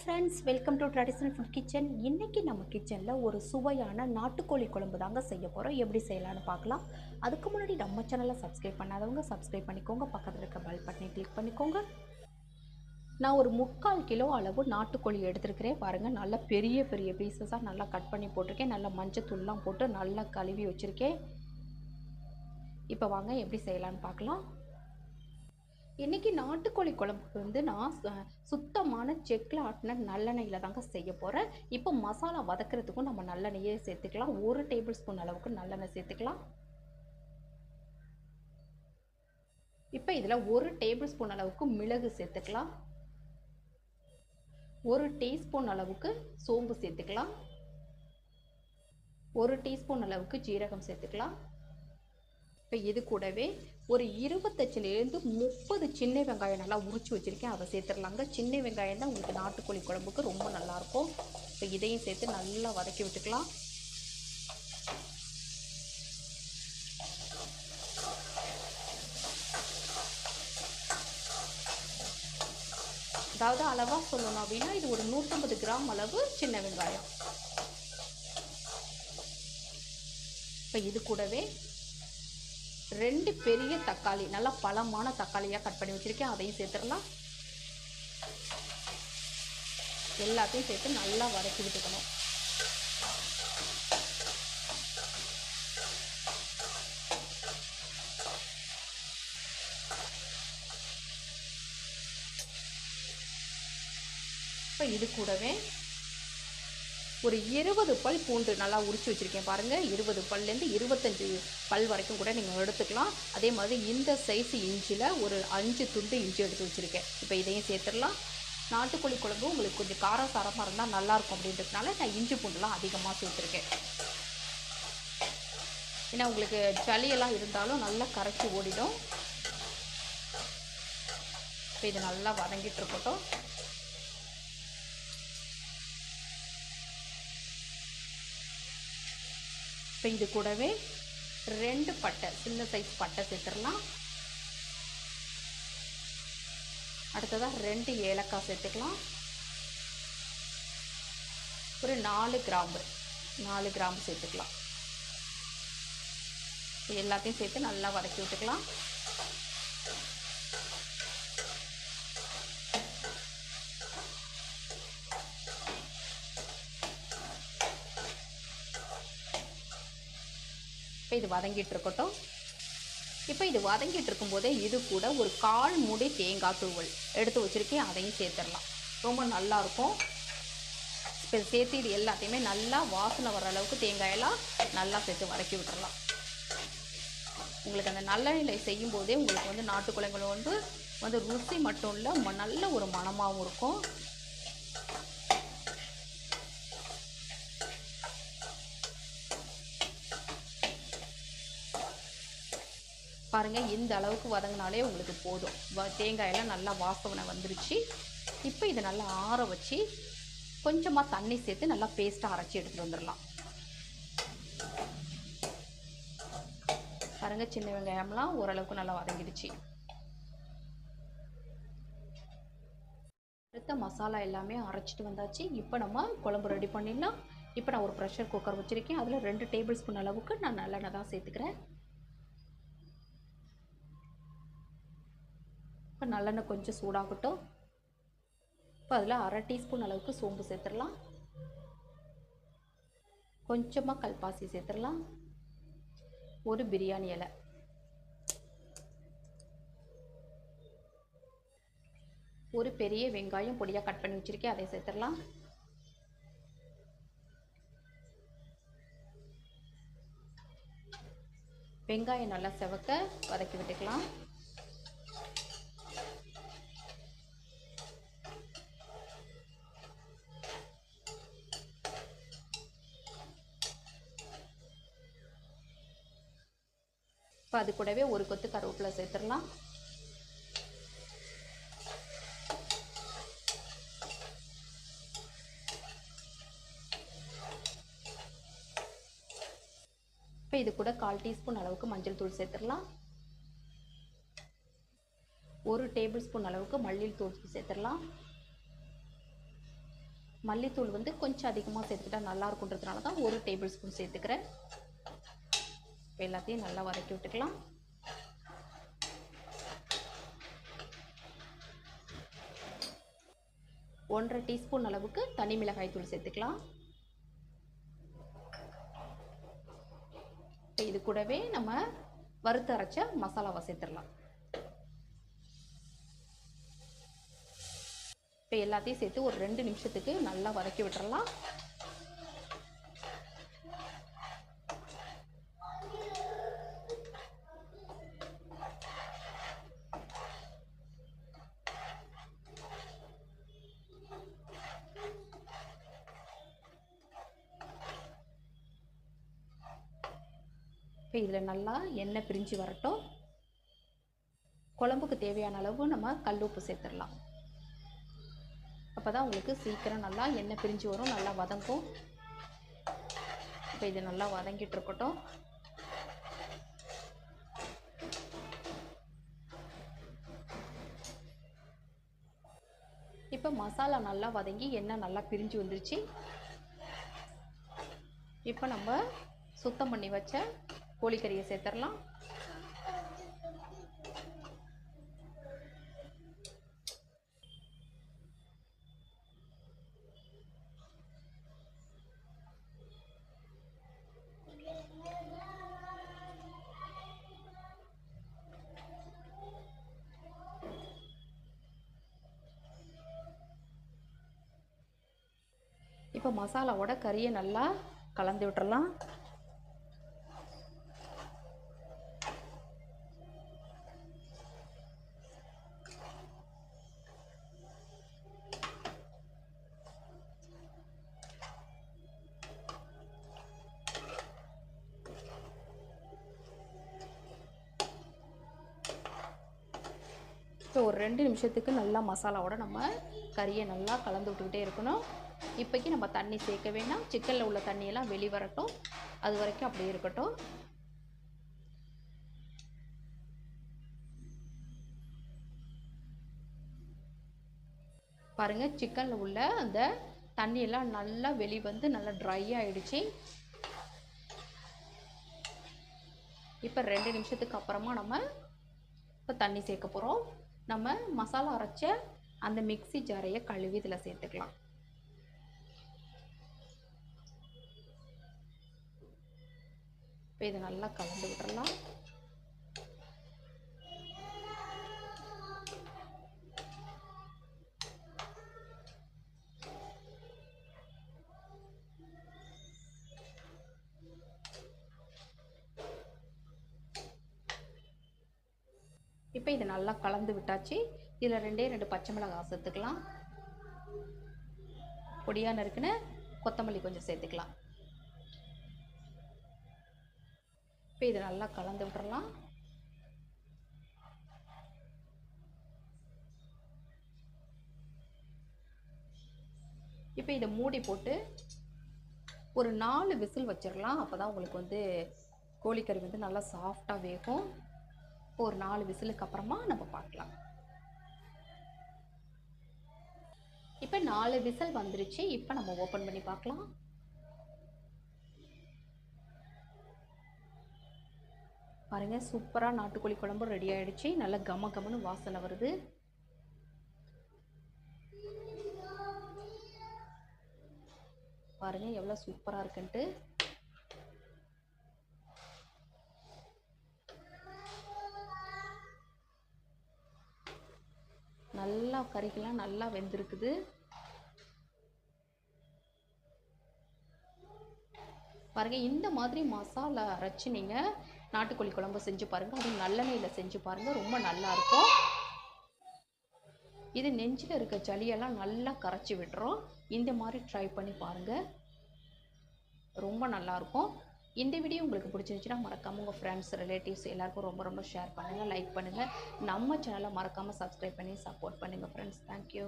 Friends welcome to traditional food kitchen இன்றைக்கி நம்ம கிச்சனில் ஒரு சுவையான நாட்டுக்கோழி குழம்பு தாங்க செய்ய போகிறோம் எப்படி செய்யலாம்னு பார்க்கலாம். அதுக்கு முன்னாடி நம்ம சேனலை சப்ஸ்கிரைப் பண்ணாதவங்க சப்ஸ்கிரைப் பண்ணிக்கோங்க. பக்கத்தில் இருக்க பெல் பட்டனை கிளிக் பண்ணிக்கோங்க. நான் ஒரு முக்கால் கிலோ அளவு நாட்டுக்கோழி எடுத்துருக்கிறேன். பாருங்கள் நல்லா பெரிய பெரிய பீசஸாக நல்லா கட் பண்ணி போட்டிருக்கேன். நல்லா மஞ்சத்தூள்லாம் போட்டு நல்லா கழுவி வச்சுருக்கேன். இப்போ வாங்க எப்படி செய்யலான்னு பார்க்கலாம். இன்றைக்கி நாட்டுக்கோழி குழம்புக்கு வந்து நான் சுத்தமான செக்கில் ஆட்டின நல்லெண்ணெயில் தாங்க செய்ய போகிறேன் இப்போ மசாலா வதக்கிறதுக்கும் நம்ம நல்லெண்ணெயே சேர்த்துக்கலாம். ஒரு டேபிள் ஸ்பூன் அளவுக்கு நல்லெண்ணெய் சேர்த்துக்கலாம். இப்போ இதில் ஒரு டேபிள் ஸ்பூன் அளவுக்கு மிளகு சேர்த்துக்கலாம். ஒரு டீஸ்பூன் அளவுக்கு சோம்பு சேர்த்துக்கலாம். ஒரு டீஸ்பூன் அளவுக்கு ஜீரகம் சேர்த்துக்கலாம். இப்போ இது கூடவே ஒரு இருபத்தஞ்சிலேருந்து முப்பது சின்ன வெங்காயம் நல்லா உரிச்சு வச்சுருக்கேன். அதை சேர்த்துடலாங்க. சின்ன வெங்காயம் தான் உங்களுக்கு நாட்டுக்கோழி குழம்புக்கு ரொம்ப நல்லாயிருக்கும். இப்போ இதையும் சேர்த்து நல்லா வதக்கி விட்டுக்கலாம். அதாவது அளவாக சொல்லணும் அப்படின்னா இது ஒரு நூற்றம்பது கிராம் அளவு சின்ன வெங்காயம். இப்போ இது கூடவே ரெண்டு பெரிய தக்காளி நல்லா பழமான தக்காளியாக கட் பண்ணி வச்சுருக்கேன். அதையும் சேர்த்துடலாம். எல்லாத்தையும் சேர்த்து நல்லா வதக்கி விட்டுக்கணும். இப்போ இது கூடவே ஒரு இருபது பல் பூண்டு நல்லா உரிச்சு வச்சுருக்கேன் பாருங்கள் இருபது பல்லேருந்து இருபத்தஞ்சி பல் வரைக்கும் கூட நீங்கள் எடுத்துக்கலாம். அதே மாதிரி இந்த சைஸ் இஞ்சியில் ஒரு அஞ்சு துண்டு இஞ்சி எடுத்து வச்சுருக்கேன். இப்போ இதையும் சேர்த்துடலாம். நாட்டுக்கோழி குழம்பு உங்களுக்கு கொஞ்சம் காரம் சாரமாக இருந்தால் நல்லாயிருக்கும் அப்படின்றதுனால நான் இஞ்சி பூண்டுலாம் அதிகமாக சேர்த்துருக்கேன். ஏன்னா உங்களுக்கு சளியெல்லாம் இருந்தாலும் நல்லா கரைச்சி ஓடிடும். இப்போ இது நல்லா வதங்கிட்டு இருக்கட்டும். இப்போ இது கூடவே ரெண்டு பட்டை சின்ன சைஸ் பட்டை சேர்த்துடலாம். அடுத்ததாக ரெண்டு ஏலக்காய் சேர்த்துக்கலாம். ஒரு நாலு கிராம்பு நாலு கிராம்பு சேர்த்துக்கலாம். எல்லாத்தையும் சேர்த்து நல்லா வதக்கி விட்டுக்கலாம். இப்போ இது வதங்கிட்டு இருக்கட்டும் இப்போ இது வதங்கிட்டு இருக்கும்போதே இது கூட ஒரு கால் மூடி தேங்காய் தூவல் எடுத்து வச்சுருக்கேன். அதையும் சேர்த்துடலாம். ரொம்ப நல்லாயிருக்கும். இப்போ சேர்த்து இது எல்லாத்தையுமே நல்லா வாசனை வர அளவுக்கு தேங்காயெல்லாம் நல்லா சேர்த்து வதக்கி விட்டுறலாம். உங்களுக்கு அந்த நல்லெண்ணெயில் செய்யும் போதே உங்களுக்கு வந்து நாட்டுக்குழம்புல வந்து வந்து ருசி மட்டும் இல்லை ம- நல்ல ஒரு மணமாகவும் இருக்கும். பாருங்கள் இந்த அளவுக்கு வதங்கினாலே உங்களுக்கு போதும். வ- தேங்காயெல்லாம் நல்லா வாசனை வந்துருச்சு. இப்போ இதை நல்லா ஆற வச்சு கொஞ்சமாக தண்ணி சேர்த்து நல்லா பேஸ்ட்டாக அரைச்சி எடுத்துகிட்டு வந்துடலாம் பாருங்கள் சின்ன வெங்காயம்லாம் ஓரளவுக்கு நல்லா வதங்கிடுச்சு. அடுத்த மசாலா எல்லாமே அரைச்சிட்டு வந்தாச்சு. இப்போ நம்ம குழம்பு ரெடி பண்ணிடலாம். இப்போ நான் ஒரு ப்ரெஷர் குக்கர் வச்சுருக்கேன். அதில் ரெண்டு டேபிள் ஸ்பூன் அளவுக்கு நான் நல்லெண்ணெய் தான் சேர்த்துக்கிறேன். இப்போ நல்லெண்ணெய் கொஞ்சம் சூடாகட்டும். இப்போ அதில் அரை டீஸ்பூன் அளவுக்கு சோம்பு சேர்த்துடலாம். கொஞ்சமாக கல்பாசி சேர்த்துடலாம். ஒரு பிரியாணி இலை. ஒரு பெரிய வெங்காயம் பொடியாக கட் பண்ணி வச்சுருக்கேன் அதை சேர்த்துடலாம். வெங்காயம் நல்லா செவக்க வதக்கி விட்டுக்கலாம். இப்போ அது கூடவே ஒரு கொத்து கருவேப்பிலை சேர்த்துடலாம். இப்போ இது கூட கால் டீஸ்பூன் அளவுக்கு மஞ்சள் தூள் சேர்த்துடலாம். ஒரு டேபிள் ஸ்பூன் அளவுக்கு மல்லியில் தூள் சேர்த்துடலாம். மல்லித்தூள் வந்து கொஞ்சம் அதிகமாக சேர்த்துக்கிட்டா நல்லா இருக்குன்றதுனால தான் ஒரு டேபிள் ஸ்பூன் சேர்த்துக்கிறேன். இப்போ எல்லாத்தையும் நல்லா வதக்கி விட்டுக்கலாம். ஒன்றரை டீஸ்பூன் அளவுக்கு தனி மிளகாய் தூள் சேர்த்துக்கலாம். இப்போ இது கூடவே நம்ம வறுத்து அரைச்ச மசாலாவை சேர்த்துடலாம். இப்போ எல்லாத்தையும் சேர்த்து ஒரு ரெண்டு நிமிஷத்துக்கு நல்லா வதக்கி விட்டுறலாம். இப்போ இதில் நல்லா எண்ணெய் பிரிஞ்சு வரட்டும். குழம்புக்கு தேவையான அளவு நம்ம கல் உப்பு சேர்த்துடலாம். அப்போ தான் உங்களுக்கு சீக்கிரம் நல்லா எண்ணெய் பிரிஞ்சு வரும் நல்லா வதங்கும். இப்போ இது நல்லா வதங்கிட்டு இருக்கட்டும். இப்போ மசாலா நல்லா வதங்கி எண்ணெய் நல்லா பிரிஞ்சு வந்துருச்சு. இப்போ நம்ம சுத்தம் பண்ணி வச்ச கோழிக்கறியை சேர்த்துடலாம். இப்போ மசாலாவோட கறியை நல்லா கலந்து விட்டுறலாம் இப்போ ஒரு ரெண்டு நிமிஷத்துக்கு நல்லா மசாலாவோட நம்ம கறியை நல்லா கலந்து விட்டுக்கிட்டே இருக்கணும். இப்போக்கி நம்ம தண்ணி சேர்க்க வேணாம். சிக்கனில் உள்ள தண்ணியெல்லாம் வெளி வரட்டும். அது வரைக்கும் அப்படியே இருக்கட்டும். பாருங்கள் சிக்கனில் உள்ள அந்த தண்ணியெல்லாம் நல்லா வெளி வந்து நல்லா ட்ரை ஆகிடுச்சு இப்போ ரெண்டு நிமிஷத்துக்கு அப்புறமா நம்ம இப்போ தண்ணி சேர்க்க போகிறோம் நம்ம மசாலா அரைச்ச அந்த மிக்ஸி ஜாரையை கழுவி இதில் சேர்த்துக்கலாம். இப்போ இதை நல்லா கலந்து விட்டுறலாம். இப்போ இது நல்லா கலந்து விட்டாச்சு. இதில் ரெண்டே ரெண்டு பச்சை மிளகாய் சேர்த்துக்கலாம். பொடியாக நறுக்குன்னு கொத்தமல்லி கொஞ்சம் சேர்த்துக்கலாம். இப்போ இதை நல்லா கலந்து விட்டுறலாம். இப்போ இதை மூடி போட்டு ஒரு நாலு விசில் வச்சிடலாம் அப்போ தான் உங்களுக்கு வந்து கோழிக்கறி வந்து நல்லா சாஃப்டாக வேகும். ஒரு நாலு விசிலுக்கு அப்புறமா நம்ம பார்க்கலாம். இப்போ நாலு விசில் வந்துருச்சு. இப்போ நம்ம ஓப்பன் பண்ணி பார்க்கலாம். பாருங்கள் சூப்பராக நாட்டுக்கோழி குழம்பு ரெடி ஆயிடுச்சு. நல்லா கம கமன்னு வாசனை வருது. பாருங்கள் எவ்வளோ சூப்பராக இருக்குன்ட்டு. நல்லா கறிக்கெல்லாம் நல்லா வெந்திருக்குது. பாருங்கள் இந்த மாதிரி மசாலா அரைச்சி நீங்கள் நாட்டுக்கோழி குழம்பு செஞ்சு பாருங்கள் அதுவும் நல்லெண்ணெயில் செஞ்சு பாருங்கள் ரொம்ப நல்லா இருக்கும். இது நெஞ்சில் இருக்க சளியெல்லாம் நல்லா கரைச்சி விட்டுரும் இந்த மாதிரி ட்ரை பண்ணி பாருங்கள் ரொம்ப நல்லாயிருக்கும் இந்த வீடியோ உங்களுக்கு பிடிச்சிருந்துச்சுன்னா மறக்காமல் உங்கள் ஃப்ரெண்ட்ஸ் ரிலேட்டிவ்ஸ் எல்லாருக்கும் ரொம்ப ரொம்ப ஷேர் பண்ணுங்கள் லைக் பண்ணுங்கள் நம்ம சேனலை மறக்காமல் சப்ஸ்கிரைப் பண்ணி சப்போர்ட் பண்ணுங்கள் ஃப்ரெண்ட்ஸ் தேங்க்யூ